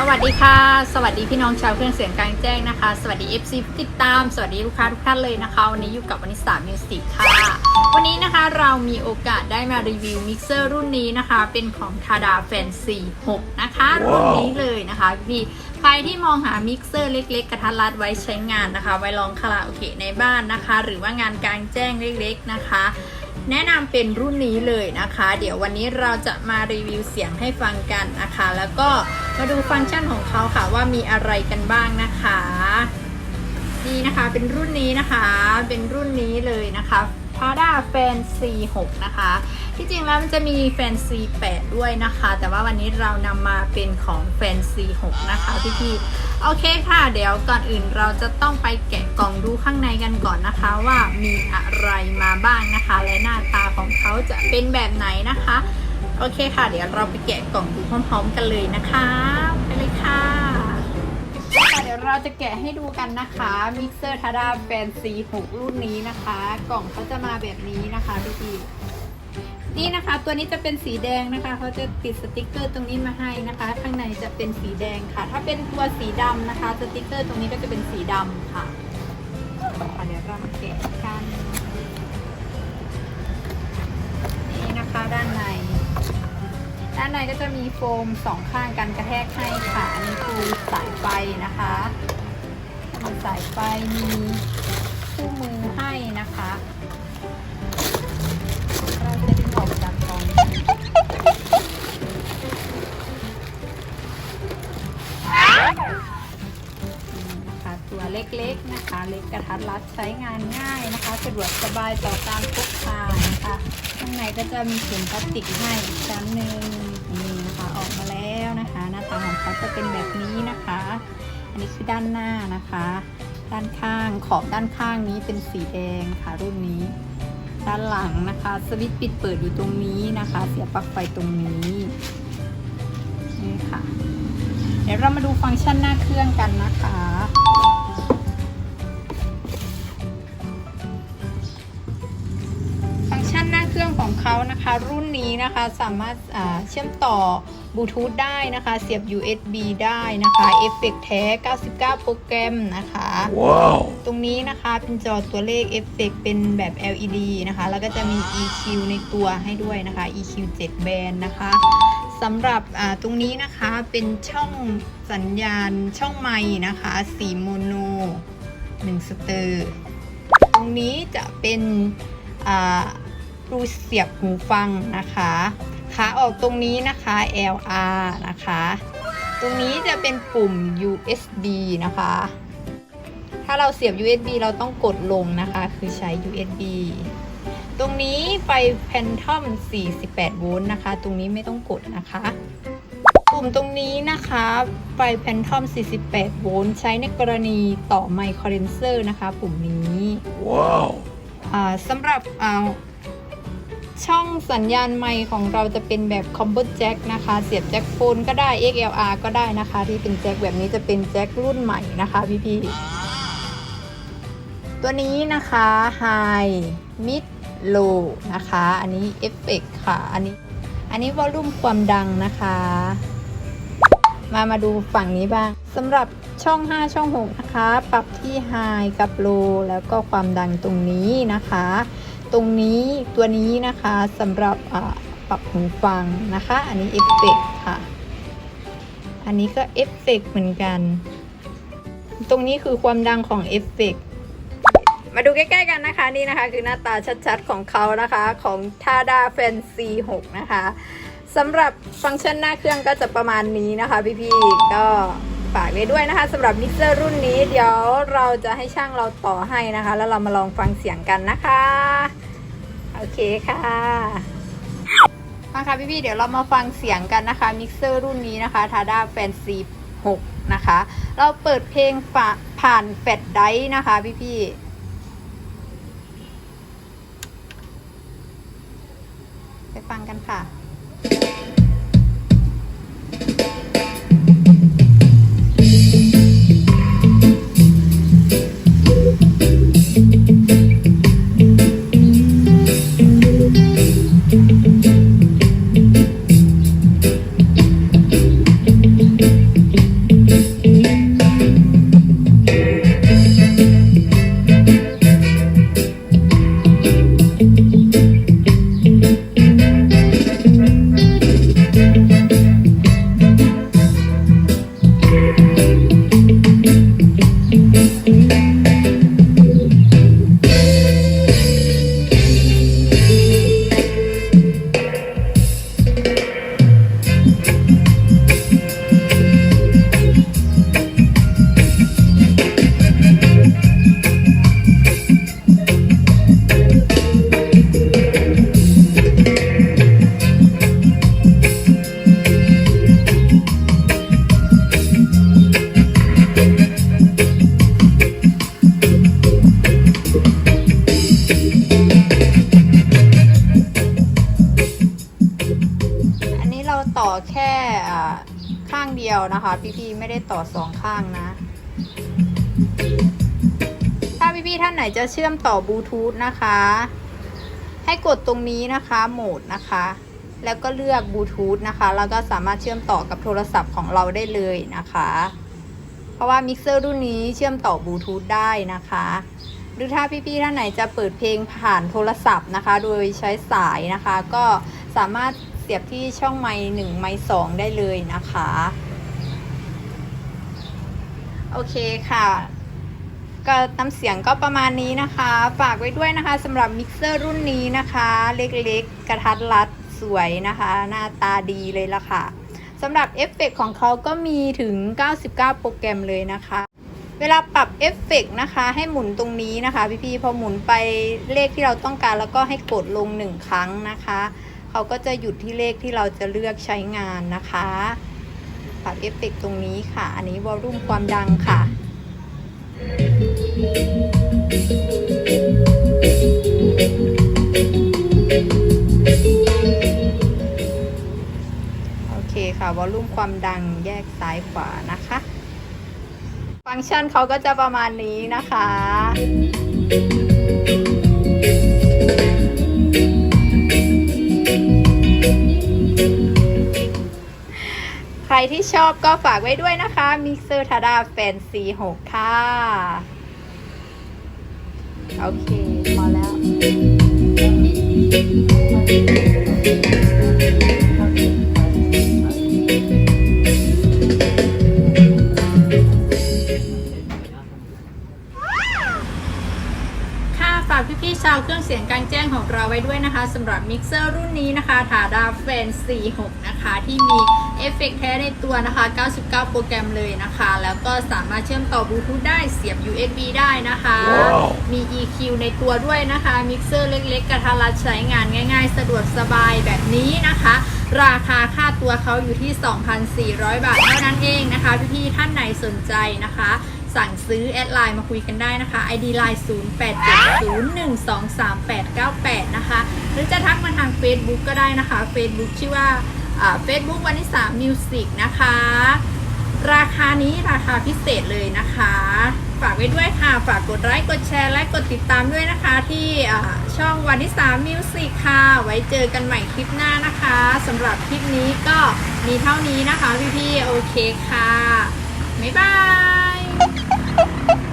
สวัสดีค่ะ สวัสดีพี่น้องชาวเครื่องเสียงกลางแจ้งนะคะ สวัสดี FC ผู้ติดตาม สวัสดีลูกค้าทุกท่านเลยนะคะ วันนี้อยู่กับวนิสามิวสิกค่ะ วันนี้นะคะเรามีโอกาสได้มารีวิวมิกเซอร์รุ่นนี้นะคะ เป็นของทาดาแฟนซี6นะคะ รุ่นนี้เลยนะคะพี่ใครที่มองหามิกเซอร์เล็ก ๆ กระทัดรัดไว้ใช้งานนะคะ ไว้ลองคาราโอเกะในบ้านนะคะ หรือว่างานกลางแจ้งเล็กๆนะคะ แนะนำเป็นรุ่นนี้เลยนะคะ เดี๋ยววันนี้เราจะมารีวิวเสียงให้ฟังกันนะคะ แล้วก็มาดูฟังก์ชันของเขาค่ะว่ามีอะไรกันบ้างนะคะนี่นะคะเป็นรุ่นนี้นะคะ เป็นรุ่นนี้เลยนะคะ Pada Fan C6 นะคะ ที่จริงแล้วมันจะมี Fan C8 ด้วยนะคะ แต่ว่าวันนี้เรานำมาเป็นของ Fan C6 นะคะพี่ๆโอเคค่ะ เดี๋ยวก่อนอื่นเราจะต้องไปแกะกล่องดูข้างในกันก่อนนะคะ ว่ามีอะไรมาบ้างนะคะ และหน้าตาของเขาจะเป็นแบบไหนนะคะ โอเคค่ะ เดี๋ยวเราไปแกะกล่องดูพร้อม ๆ กันเลยนะคะ ยวเราจะแกะให้ดูกันนะคะ มิกเซอร์ทาดาแฟนซี6รุ่นนี้นะคะ กล่องเขาจะมาแบบนี้นะคะพี่พีนี่นะคะ ตัวนี้จะเป็นสีแดงนะคะเขาจะติดสติกเกอร์ตรงนี้มาให้นะคะ ข้างในจะเป็นสีแดงค่ะ ถ้าเป็นตัวสีดำนะคะ สติกเกอร์ตรงนี้ก็จะเป็นสีดำค่ะเดี๋ยวเรามาแกะกัน ในก็จะมีโฟมสองข้างกันกระแทกให้ค่ะ อันนี้คือสายไฟนะคะมีสายไฟมีคู่มือให้นะคะเราจะดึงออกจากกล่องนะคะตัวเล็กๆนะคะ เล็กกระทัดรัดใช้งานง่ายนะคะ สะดวกสบายต่อการพกพานะคะข้างในก็จะมีถุงพลาสติกให้ชั้นหนึ่ง น้าตาของเขาจะเป็นแบบนี้นะคะ อันนี้คือด้านหน้านะคะ ด้านข้างขอบด้านข้างนี้เป็นสีแดงค่ะรุ่นนี้ ด้านหลังนะคะ สวิตช์ปิดเปิดอยู่ตรงนี้นะคะ เสียบปลั๊กไฟตรงนี้นี่ค่ะ เดี๋ยวเรามาดูฟังก์ชันหน้าเครื่องกันนะคะฟังก์ชันหน้าเครื่องของเขานะคะ รุ่นนี้นะคะสามารถเชื่อมต่อ บลูทูธได้นะคะ เสียบ USB ได้นะคะเอฟเฟกแท้ 99 โปรแกรมนะคะว้าวตรงนี้นะคะเป็นจอตัวเลขเอฟเฟกเป็นแบบ LED นะคะ แล้วก็จะมี EQ ในตัวให้ด้วยนะคะ EQ 7 แบนนะคะสำหรับอ่าตรงนี้นะคะเป็นช่องสัญญาณช่องไม้นะคะ สีโมโน1สเตอร์ตรงนี้จะเป็นอ่ารูเสียบหูฟังนะคะ ขาออกตรงนี้นะคะ LR นะคะ ตรงนี้จะเป็นปุ่ม USB นะคะ ถ้าเราเสียบ USB เราต้องกดลงนะคะ คือใช้ USB ตรงนี้ไฟแพนทอม 48 โวลต์นะคะ ตรงนี้ไม่ต้องกดนะคะ ปุ่มตรงนี้นะคะ ไฟแพนทอม 48 โวลต์ใช้ในกรณีต่อไมโครเดนเซอร์นะคะ ปุ่มนี้ ว้าวอ่าสำหรับอ่า ช่องสัญญาณไมค์ของเราจะเป็นแบบคอม b บ t แจ็คนะคะ เสียบแจ็คโฟนก็ได้ XLR ก็ได้นะคะ ที่เป็นแจ็คแบบนี้จะเป็นแจ็ครุ่นใหม่นะคะพี่ๆตัวนี้นะคะ High Mid Low นะคะ อันนี้เอฟเฟกค่ะ อันนี้ อันนี้วอลลุ่มความดังนะคะ มามาดูฝั่งนี้บ้างสำหรับช่อง 5 ช่อง 6 นะคะ ปรับที่ High กับ Low แล้วก็ความดังตรงนี้นะคะ ตรงนี้ตัวนี้นะคะสำหรับปรับหูฟังนะคะ อันนี้เอฟเฟกค่ะ อันนี้ก็เอฟเฟกเหมือนกัน ตรงนี้คือความดังของเอฟเฟกมาดูใกล้ๆกันนะคะนี่นะคะ คือหน้าตาชัดๆของเขานะคะของ Tada Fan C6 นะคะสำหรับฟังก์ชันหน้าเครื่องก็จะประมาณนี้นะคะพี่ๆก็ ฝากไว้ด้วยนะคะสำหรับมิกเซอร์รุ่นนี้เดี๋ยวเราจะให้ช่างเราต่อให้นะคะ แล้วเรามาลองฟังเสียงกันนะคะ โอเคค่ะมาค่ะพี่ๆเดี๋ยวเรามาฟังเสียงกันนะคะมิกเซอร์รุ่นนี้นะคะ Tada Fan C6 นะคะ เราเปิดเพลงผ่านแฟลชไดนะคะพี่ๆไปฟังกันค่ะ ดียวนะคะ พี่ๆไม่ได้ต่อสองข้างนะ ถ้าพี่ๆท่านไหนจะเชื่อมต่อบลูทูธนะคะ ให้กดตรงนี้นะคะโหมดนะคะ แล้วก็เลือกบลูทูธนะคะ แล้วก็สามารถเชื่อมต่อกับโทรศัพท์ของเราได้เลยนะคะ เพราะว่ามิกเซอร์รุ่นนี้เชื่อมต่อบลูทูธได้นะคะหรือถ้าพี่ๆท่านไหนจะเปิดเพลงผ่านโทรศัพท์นะคะ โดยใช้สายนะคะ ก็สามารถเสียบที่ช่องไมค์หนึ่งไมค์สองได้เลยนะคะ โอเคค่ะ ก็น้ำเสียงก็ประมาณนี้นะคะ ฝากไว้ด้วยนะคะสำหรับมิกเซอร์รุ่นนี้นะคะ เล็กๆ กระทัดรัดสวยนะคะ หน้าตาดีเลยละค่ะสำหรับเอฟเฟกต์ของเขาก็มีถึง 99 โปรแกรมเลยนะคะ เวลาปรับเอฟเฟกต์นะคะ ให้หมุนตรงนี้นะคะ พี่ๆพอหมุนไปเลขที่เราต้องการแล้วก็ให้กดลงหนึ่งครั้งนะคะ เขาก็จะหยุดที่เลขที่เราจะเลือกใช้งานนะคะ ปรับเอฟเฟกต์ตรงนี้ค่ะ อันนี้วอลลุ่มความดังค่ะ โอเคค่ะ วอลลุ่มความดังแยกซ้ายขวานะคะ ฟังก์ชันเขาก็จะประมาณนี้นะคะ รที่ชอบก็ฝากไว้ด้วยนะคะ Mixer Tada Fan C6 ค่ะ โอเคพอแล้วากพี่ๆชาวเครื่องเสียงกลางแจ้งของเราไว้ด้วยนะคะสำหรับมิกเซอร์รุ่นนี้นะคะถาดาเฟน46 นะคะ ที่มีเอฟเฟกต์แท้ในตัวนะคะ 99 โปรแกรมเลยนะคะ แล้วก็สามารถเชื่อมต่อบลูทูธได้เสียบ USB ได้นะคะมี EQ ในตัวด้วยนะคะ มิกเซอร์เล็กๆ กระทัดรัดใช้งานง่ายๆ สะดวกสบายแบบนี้นะคะ ราคาค่าตัวเขาอยู่ที่ 2,400 บาทเท่านั้นเองนะคะ พี่ๆท่านไหนสนใจนะคะ สั่งซื้อแอดไลน์มาคุยกันได้นะคะ ID ไลน์0870123898 นะคะ หรือจะทักมาทาง Facebook ก็ได้นะคะ Facebook ชื่อว่าเฟซบุ๊กวันที่3 Music นะคะ ราคานี้ราคาพิเศษเลยนะคะ ฝากไว้ด้วยค่ะ ฝากกดไลค์กดแชร์และกดติดตามด้วยนะคะ ที่ช่องวันที่3 Music ค่ะ ไว้เจอกันใหม่คลิปหน้านะคะสำหรับคลิปนี้ก็มีเท่านี้นะคะพี่ๆโอเคค่ะ บ๊ายบาย Yeah!